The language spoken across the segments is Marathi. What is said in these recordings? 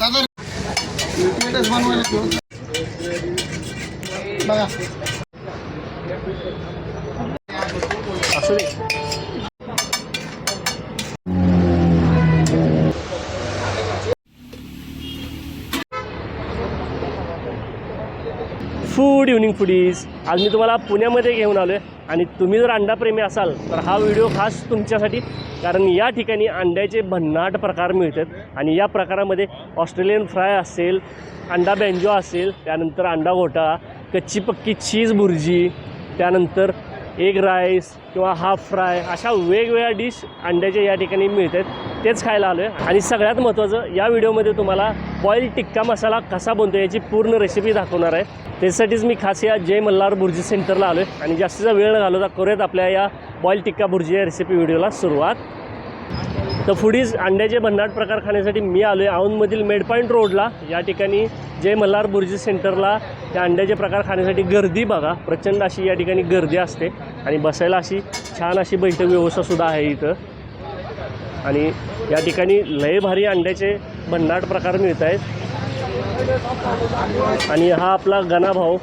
दादा असू दे फूड इव्हनिंग फुडीज. आज मी तुम्हाला पुण्यामध्ये घेऊन आलो आहे आणि तुम्ही जर अंडाप्रेमी असाल तर हा व्हिडिओ खास तुमच्यासाठी कारण या ठिकाणी अंड्याचे भन्नाट प्रकार मिळतात आणि या प्रकारामध्ये ऑस्ट्रेलियन फ्राय असेल अंडा बँजो असेल त्यानंतर अंडा घोटा कच्ची पक्की चीज भुर्जी त्यानंतर एग राईस किंवा हाफ फ्राय अशा वेगवेगळ्या डिश अंड्याच्या या ठिकाणी मिळतात. तेच खायला आलो आहे आणि सगळ्यात महत्त्वाचं या व्हिडिओमध्ये तुम्हाला बॉईल टिक्का मसाला कसा बनतो याची पूर्ण रेसिपी दाखवणार आहे. त्यासाठीच मी खास या जय मल्हार भुर्जी सेंटरला आलो आहे आणि जास्तीचा वेळ घालवता करूयात आपल्या या बॉईल टिक्का भुर्जी या रेसिपी व्हिडिओला सुरुवात. तर फुडीज अंड्याचे भन्नाट प्रकार खाण्यासाठी मी आलो आहे औंधमधील मेडपॉईंट रोडला. या ठिकाणी जय मल्हार भुर्जी सेंटरला त्या अंड्याचे प्रकार खाण्यासाठी गर्दी बघा. प्रचंड अशी या ठिकाणी गर्दी असते. आणि बसायला अशी छान अशी बैठक व्यवस्थासुद्धा आहे इथं. आणि या ठिकाणी लय भारी अंड्याचे भन्नाट प्रकार मिळत आहेत आणि हा आपला गणाभाऊ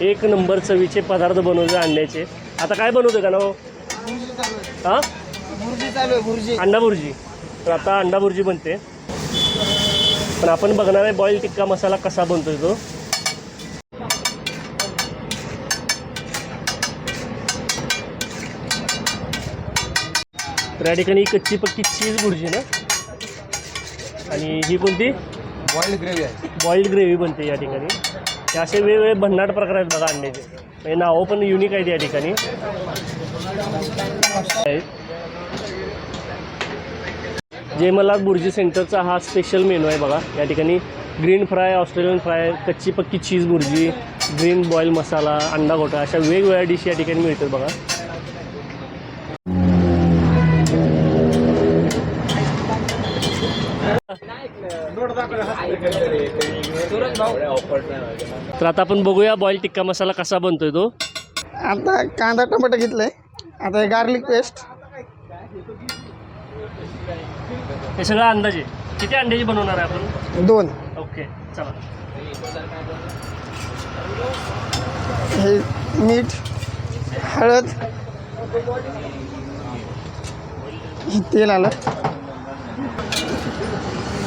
एक नंबर चवीचे पदार्थ बनवले अंड्याचे. आता काय बनवतो गणाभाऊ हां? आहे अंडा भुर्जी तर आता अंडा भुर्जी बनते. पण आपण बघणार आहे बॉईल टिक्का मसाला कसा बनतोय तो. तर या ठिकाणी कच्ची पक्की चीज भुर्जी ना? आणि ही कोणती? बॉइल्ड ग्रेव्ही आहे. बॉईल्ड ग्रेव्ही बनते या ठिकाणी. हे असे वेगवेगळे भन्नाट प्रकार आहेत बघा अंड्याचे म्हणजे नावं पण युनिक आहेत या ठिकाणी. जयमला बुर्जी सेंटरचा हा स्पेशल मेनू आहे बघा. या ठिकाणी ग्रीन फ्राय ऑस्ट्रेलियन फ्राय कच्ची पक्की cheese bhurji green boil masala अंडा गोटा अशा वेगवेगळ्या डिश या ठिकाणी मिळतात बघा. तर आता आपण बघूया बॉईल टिक्का मसाला कसा बनतोय तो. आता कांदा टमाटर घेतलाय. आता हे गार्लिक पेस्ट हे सगळं अंदाजे. किती अंड्याची बनवणार आहे आपण? दोन. ओके चला. हे मीठ हळद तेल आलं.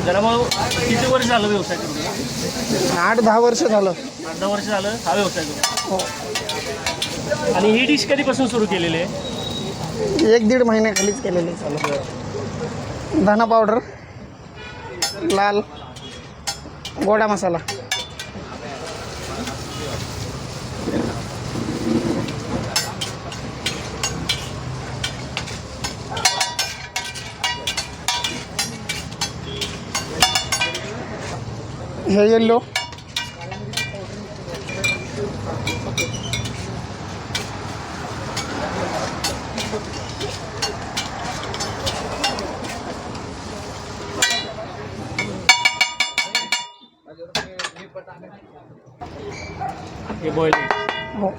जरा मग किती वर्ष झालं व्यवसाय करून? आठ दहा वर्ष झालं. आठ दहा वर्ष झालं हा व्यवसाय करून. हो. आणि ही डिश कधीपासून सुरू केलेली आहे? एक दीड महिन्याखालीच केलेले चालू. धना पावडर लाल गोडा मसाला. हे येल्लो हे बॉईल हो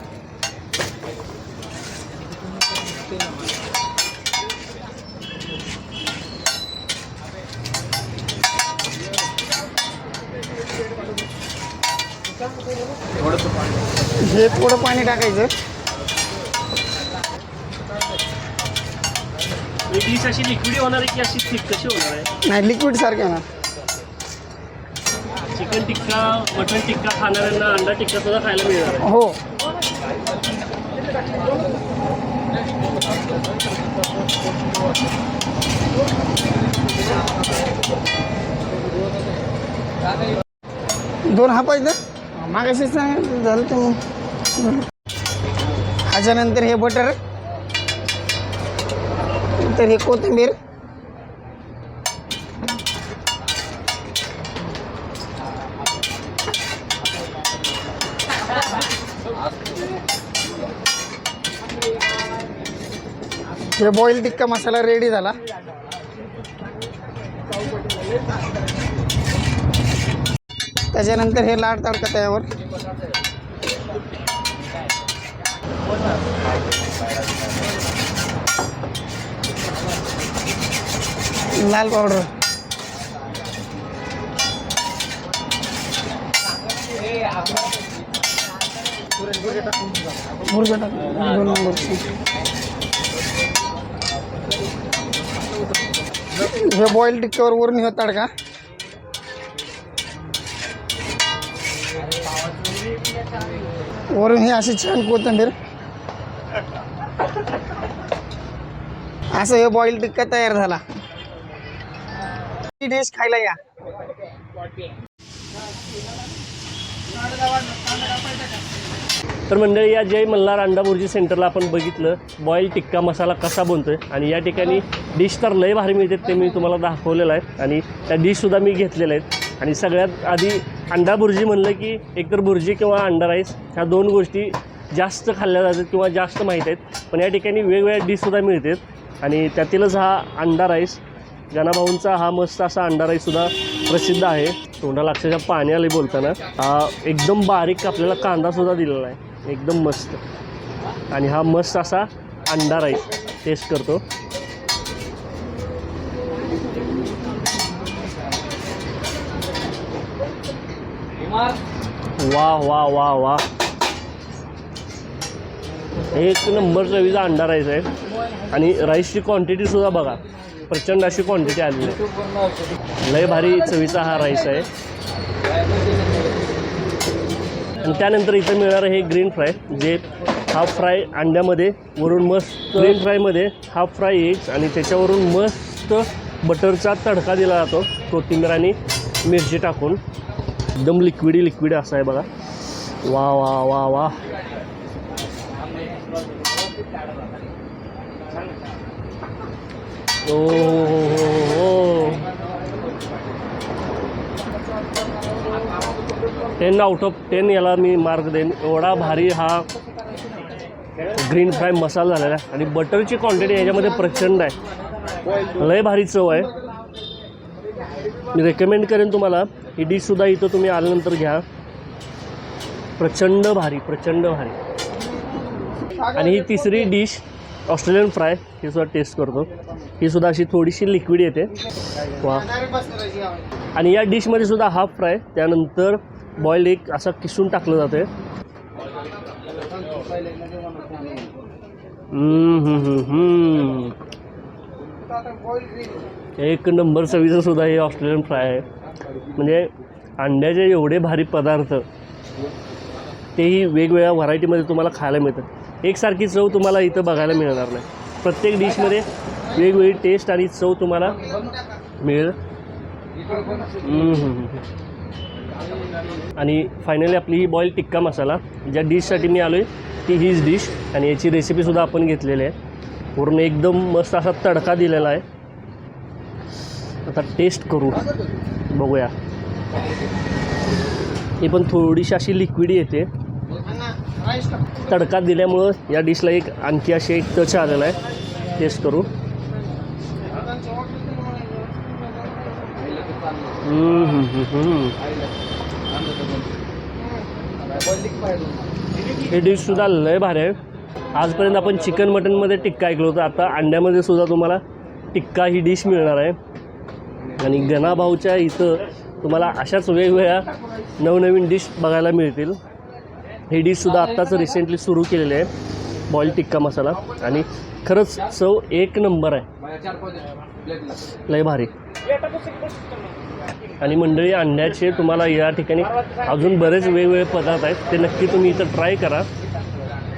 हे थोडं पाणी टाकायचं. डिश अशी लिक्विड होणार आहे की अशी थिक कशी होणार आहे? नाही लिक्विड सारखे ना चिकन टिक्का मटन टिक्का खाणाऱ्यांना अंडा टिक्का सुद्धा खायला मिळणार आहे. हो. दोन हा पाहिजे मागाशी सांग झालं ते मग. ह्याच्यानंतर हे बटर तर हे कोथिंबीर हे बॉईल टिक्का मसाला रेडी झाला त्याच्यानंतर हे लाड तडकं त्यावर? लाल पावडर हे बॉईल टिक्क्यावर वरून हे तडका. वरून हे अशी छान कोथिंबीर. असं हे बॉईल टिक्का तयार झाला. डिश खायला या. तर मंडळी या जय मल्हार अंडाबुर्जी सेंटरला आपण बघितलं बॉईल टिक्का मसाला कसा बनतोय. आणि या ठिकाणी डिश तर लय भारी मिळतात ते मी तुम्हाला दाखवलेलं आहे आणि त्या डिशसुद्धा मी घेतलेल्या आहेत. आणि सगळ्यात आधी अंडा बुर्जी म्हणलं की एकतर बुर्जी किंवा अंडा राईस ह्या दोन गोष्टी जास्त खाल्ल्या जातात किंवा जास्त माहीत आहेत. पण या ठिकाणी वेगवेगळ्या डिशसुद्धा मिळतात. आणि त्यातीलच हा अंडा राईस गणाभाऊंचा हा मस्त असा अंडा राईससुद्धा प्रसिद्ध आहे. तोंडाला अक्षरशः पाणी आले बोलताना. हा एकदम बारीक आपल्याला कांदासुद्धा दिलेला आहे. एकदम मस्त. आणि हा मस्त असा अंडा राईस टेस्ट करतो. वा वा वा वा. एक नंबर चवीचा अंडा राईस आहे. आणि राईसची क्वांटिटीसुद्धा बघा. प्रचंड अशी क्वांटिटी आलेली आहे. लय भारी चवीचा हा राईस आहे. आणि त्यानंतर इथं मिळणार हे ग्रीन फ्राय जे हाफ फ्राय अंड्यामध्ये वरून मस्त ग्रीन फ्रायमध्ये हाफ फ्राय एग्स आणि त्याच्यावरून मस्त बटरचा तडका दिला जातो. कोथिंबीर आणि मिरची टाकून. एकदम लिक्विडी लिक्विड असं आहे बघा. वा वा वा वा. ओ हो हो टेन आउट ऑफ टेन याला मी मार्क देईन. एवढा भारी हा ग्रीन फ्राय मसाला झालेला आहे. आणि बटरची क्वांटिटी याच्यामध्ये प्रचंड आहे. लय भारी चव आहे. मी रेकमेंड करेन तुम्हाला. ही डिशसुद्धा इथं तुम्ही आल्यानंतर घ्या. प्रचंड भारी प्रचंड भारी. आणि ही तिसरी डिश ऑस्ट्रेलियन फ्राय ही सुद्धा टेस्ट करतो. ही सुद्धा अशी थोडीशी लिक्विड येते. वा आणि या डिशमध्ये सुद्धा हाफ फ्राय त्यानंतर बॉईल एक असा किसून टाकलं जाते एक नंबर चवीचं सुद्धा हे ऑस्ट्रेलियन फ्राय आहे. म्हणजे अंड्याचे एवढे भारी पदार्थ तेही वेगवेगळ्या व्हरायटीमध्ये तुम्हाला खायला मिळतात. एकसारखी चव तुम्हाला इथं बघायला मिळणार नाही. प्रत्येक डिशमध्ये वेगवेगळी टेस्ट आणि चव तुम्हाला मिळेल. आणि फायनली आपली ही बॉईल टिक्का मसाला ज्या डिशसाठी मी आलो आहे ती हीच डिश आणि याची रेसिपीसुद्धा आपण घेतलेली आहे. पूर्ण एकदम मस्त असा तडका दिलेला आहे. आता टेस्ट करू. बघूया. ही पण थोडीशी अशी लिक्विड येते. तडका दिल्यामुळं या डिशला एक आणखी अशी एक टच आलेला आहे. टेस्ट करू. हे डिशसुद्धा लय भारी आहे. आजपर्यंत आपण चिकन मटनमध्ये टिक्का ऐकलो होतं. आता अंड्यामध्ये सुद्धा तुम्हाला टिक्का ही डिश मिळणार आहे. आणि गणाभाऊच्या इथं तुम्हाला अशाच वेगवेगळ्या नवनवीन डिश बघायला मिळतील. ही डिशसुद्धा आत्ताच रिसेंटली सुरू केलेली आहे बॉईल टिक्का मसाला आणि खरंच चव एक नंबर आहे. लय भारी. आणि मंडळी अंड्याचे तुम्हाला या ठिकाणी अजून बरेच वेगवेगळे पदार्थ आहेत. ते नक्की तुम्ही इथं ट्राय करा.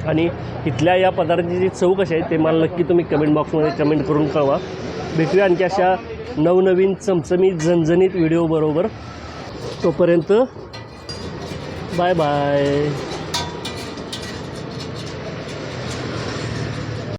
आणि इथल्या या पदार्थाची चव कशी आहे ते मला नक्की तुम्ही कमेंट बॉक्समध्ये कमेंट करून कळवा. भेटूया आणखी अशा नवनवीन चमचमीत झणझणीत व्हिडिओबरोबर तोपर्यंत बाय बाय